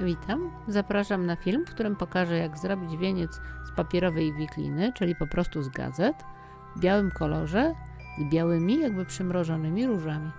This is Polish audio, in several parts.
Witam. Zapraszam na film, w którym pokażę, jak zrobić wieniec z papierowej wikliny, czyli po prostu z gazet, w białym kolorze, z białymi, jakby przymrożonymi różami.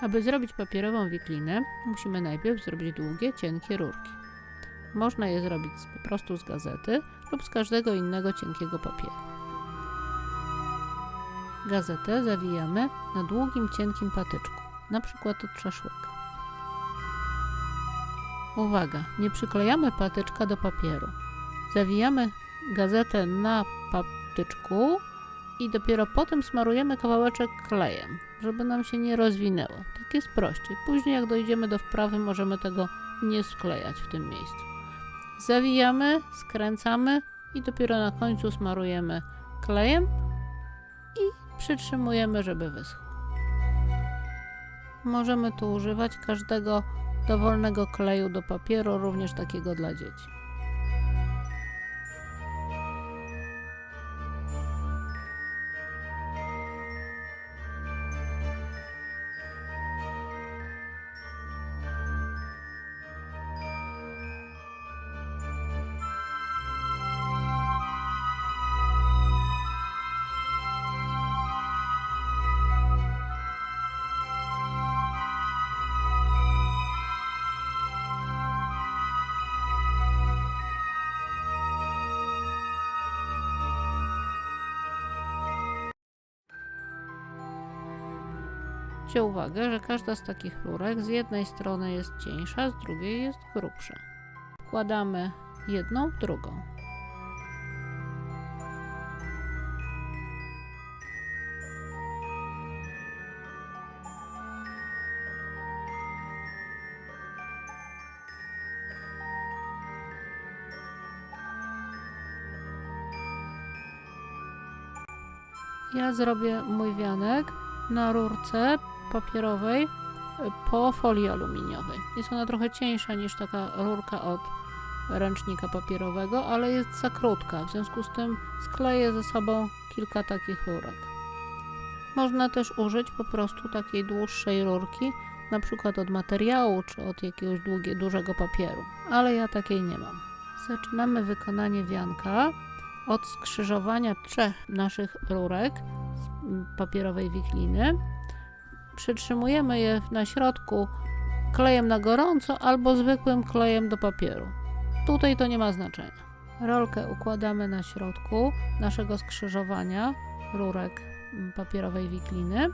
Aby zrobić papierową wiklinę, musimy najpierw zrobić długie, cienkie rurki. Można je zrobić po prostu z gazety lub z każdego innego cienkiego papieru. Gazetę zawijamy na długim, cienkim patyczku, na przykład od szaszłyka. Uwaga, nie przyklejamy patyczka do papieru. Zawijamy gazetę na patyczku i dopiero potem smarujemy kawałeczek klejem, żeby nam się nie rozwinęło. Tak jest prościej. Później jak dojdziemy do wprawy, możemy tego nie sklejać w tym miejscu. Zawijamy, skręcamy i dopiero na końcu smarujemy klejem i przytrzymujemy, żeby wyschł. Możemy tu używać każdego dowolnego kleju do papieru, również takiego dla dzieci. Zwróćcie uwagę, że każda z takich rurek z jednej strony jest cieńsza, z drugiej jest grubsza. Wkładamy jedną w drugą. Ja zrobię mój wianek na rurce papierowej y, po folii aluminiowej. Jest ona trochę cieńsza niż taka rurka od ręcznika papierowego, ale jest za krótka, w związku z tym skleję ze sobą kilka takich rurek. Można też użyć po prostu takiej dłuższej rurki, na przykład od materiału czy od jakiegoś długie, dużego papieru, ale ja takiej nie mam. Zaczynamy wykonanie wianka od skrzyżowania trzech naszych rurek z papierowej wikliny przytrzymujemy je na środku klejem na gorąco albo zwykłym klejem do papieru. Tutaj to nie ma znaczenia. Rolkę układamy na środku naszego skrzyżowania rurek mm, papierowej wikliny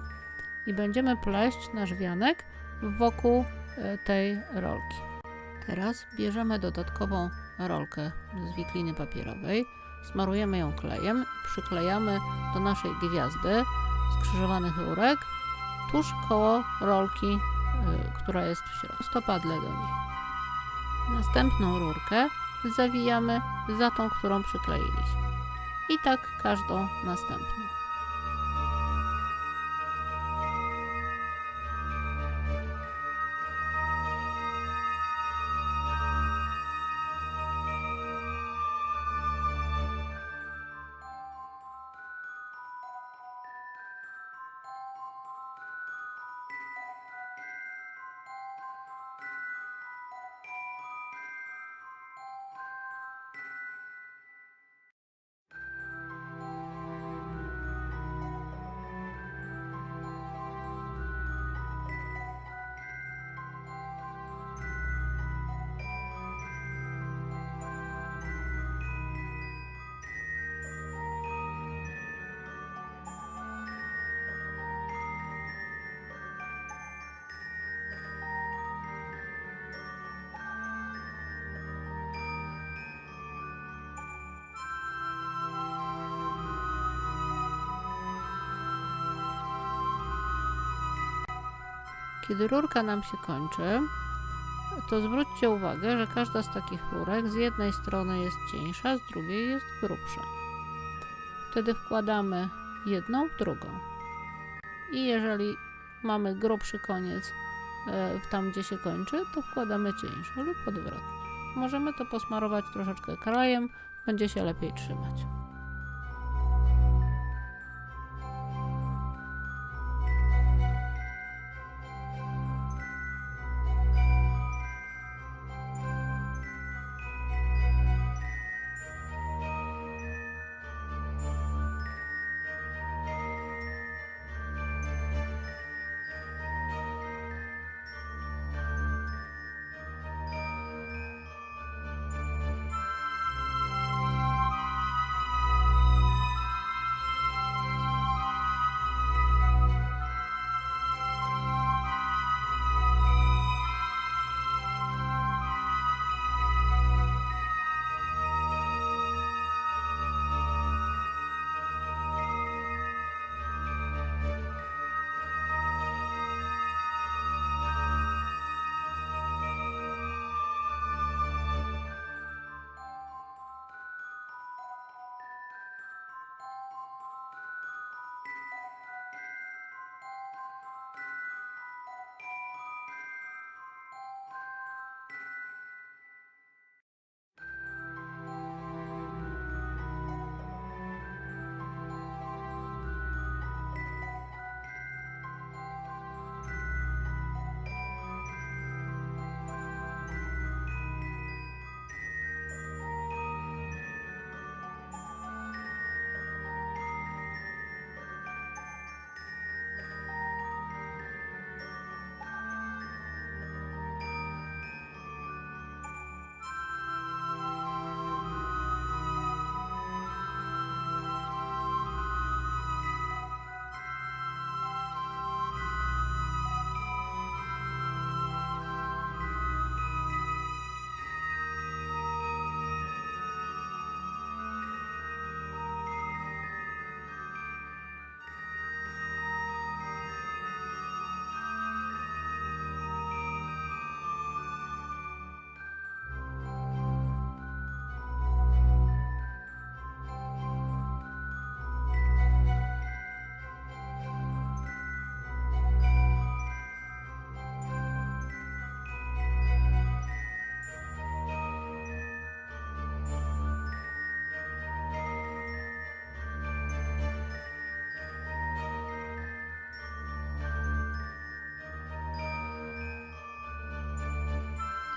i będziemy pleść nasz wianek wokół e, tej rolki. Teraz bierzemy dodatkową rolkę z wikliny papierowej, smarujemy ją klejem, przyklejamy do naszej gwiazdy skrzyżowanych rurek tuż koło rolki, y, która jest w środku, stopadle do niej. Następną rurkę zawijamy za tą, którą przykleiliśmy. I tak każdą następną. Kiedy rurka nam się kończy, to zwróćcie uwagę, że każda z takich rurek z jednej strony jest cieńsza, z drugiej jest grubsza. Wtedy wkładamy jedną w drugą. I jeżeli mamy grubszy koniec e, tam, gdzie się kończy, to wkładamy cieńszą lub odwrotnie. Możemy to posmarować troszeczkę klejem, będzie się lepiej trzymać.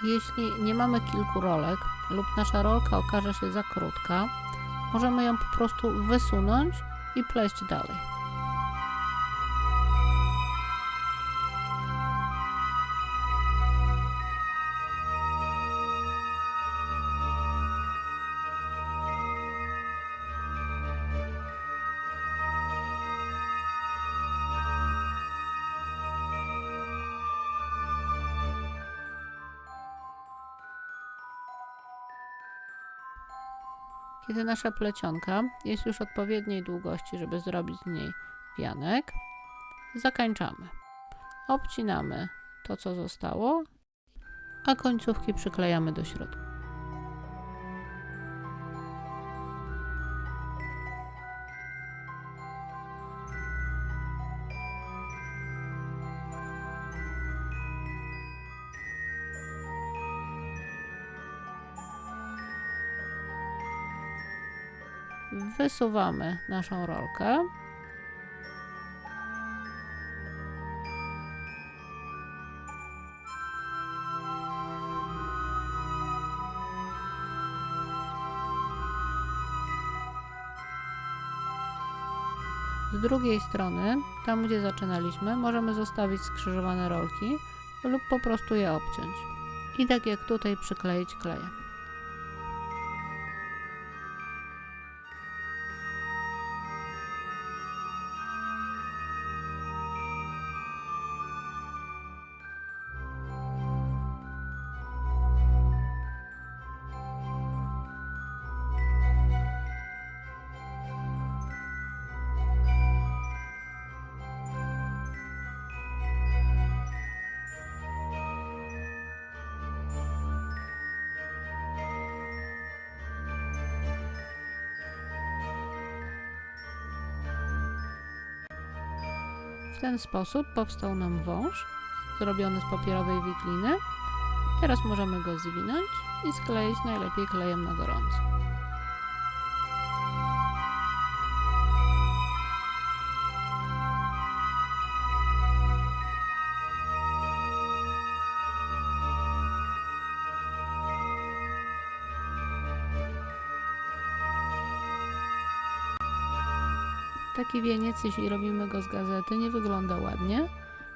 Jeśli nie mamy kilku rolek lub nasza rolka okaże się za krótka, możemy ją po prostu wysunąć i pleść dalej. Kiedy nasza plecionka jest już odpowiedniej długości, żeby zrobić z niej wianek, zakańczamy. Obcinamy to, co zostało, a końcówki przyklejamy do środka. Wysuwamy naszą rolkę. Z drugiej strony, tam gdzie zaczynaliśmy, możemy zostawić skrzyżowane rolki lub po prostu je obciąć. I tak jak tutaj przykleić klejem. W ten sposób powstał nam wąż zrobiony z papierowej wikliny. Teraz możemy go zwinąć i skleić najlepiej klejem na gorąco. Taki wieniec, jeśli robimy go z gazety, nie wygląda ładnie.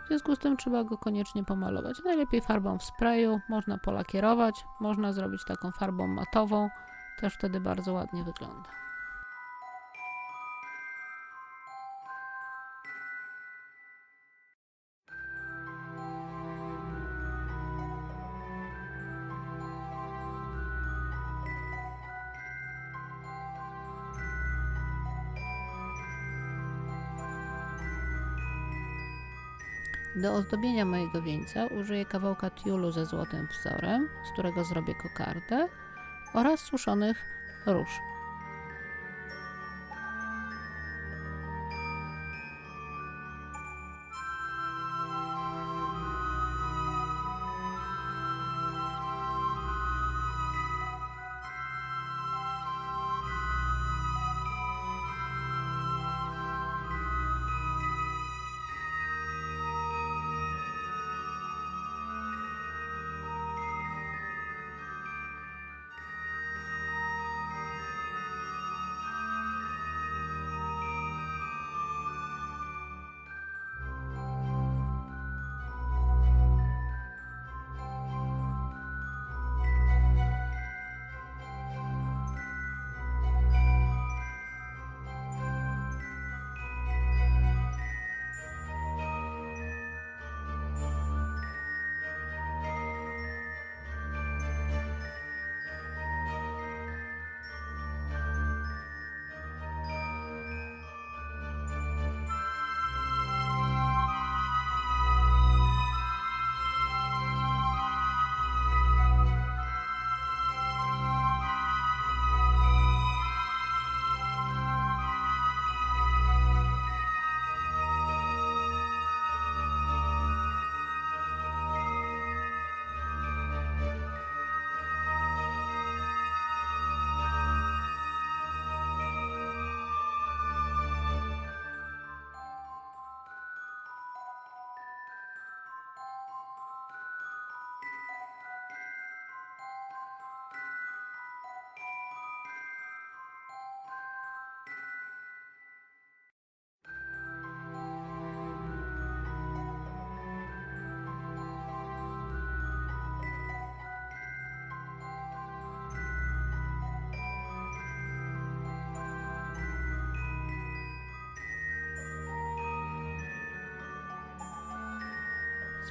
W związku z tym trzeba go koniecznie pomalować. Najlepiej farbą w sprayu, można polakierować, można zrobić taką farbą matową, też wtedy bardzo ładnie wygląda. Do ozdobienia mojego wieńca użyję kawałka tiulu ze złotym wzorem, z którego zrobię kokardę oraz suszonych róż.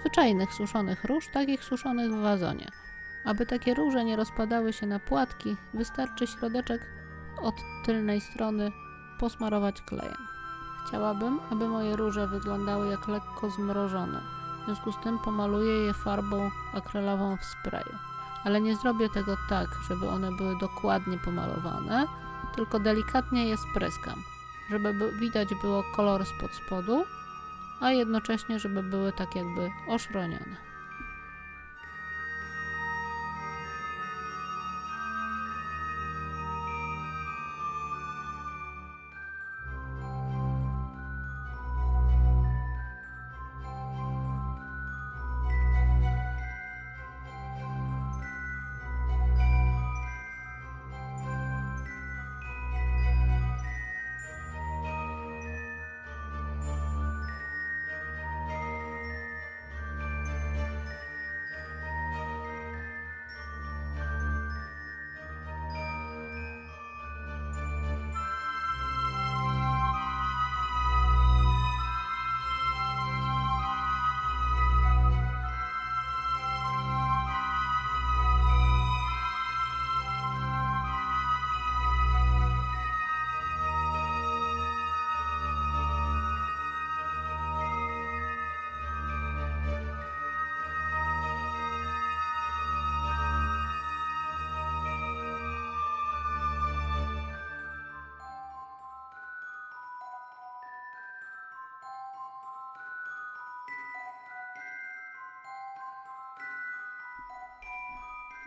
Zwyczajnych suszonych róż, takich suszonych w wazonie. Aby takie róże nie rozpadały się na płatki, wystarczy środeczek od tylnej strony posmarować klejem. Chciałabym, aby moje róże wyglądały jak lekko zmrożone. W związku z tym pomaluję je farbą akrylową w sprayu. Ale nie zrobię tego tak, żeby one były dokładnie pomalowane, tylko delikatnie je spryskam, żeby by- widać było kolor spod spodu, a jednocześnie, żeby były tak jakby oszronione.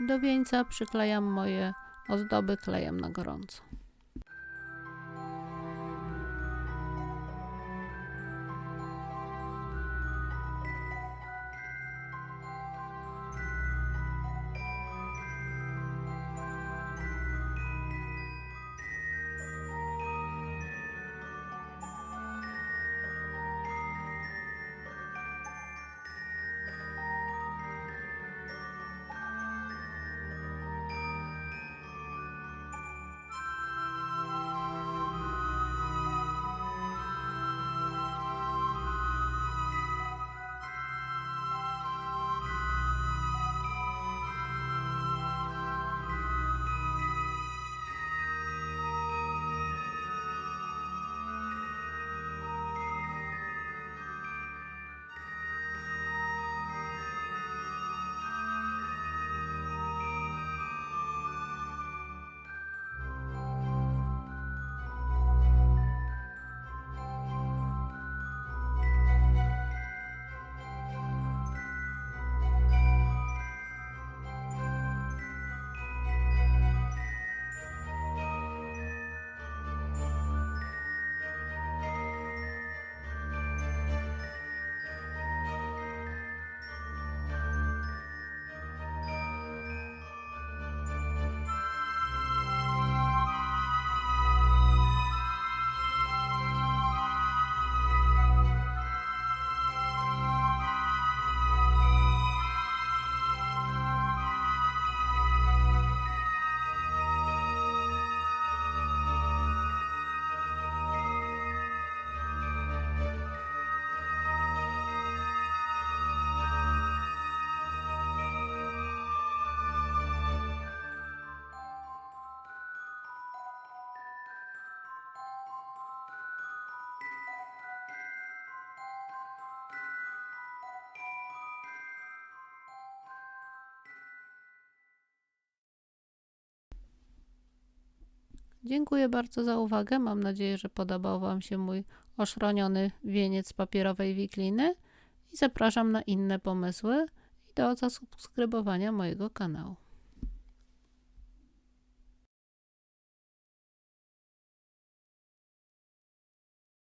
Do wieńca przyklejam moje ozdoby klejem na gorąco. Dziękuję bardzo za uwagę. Mam nadzieję, że podobał Wam się mój oszroniony wieniec papierowej wikliny i zapraszam na inne pomysły i do zasubskrybowania mojego kanału.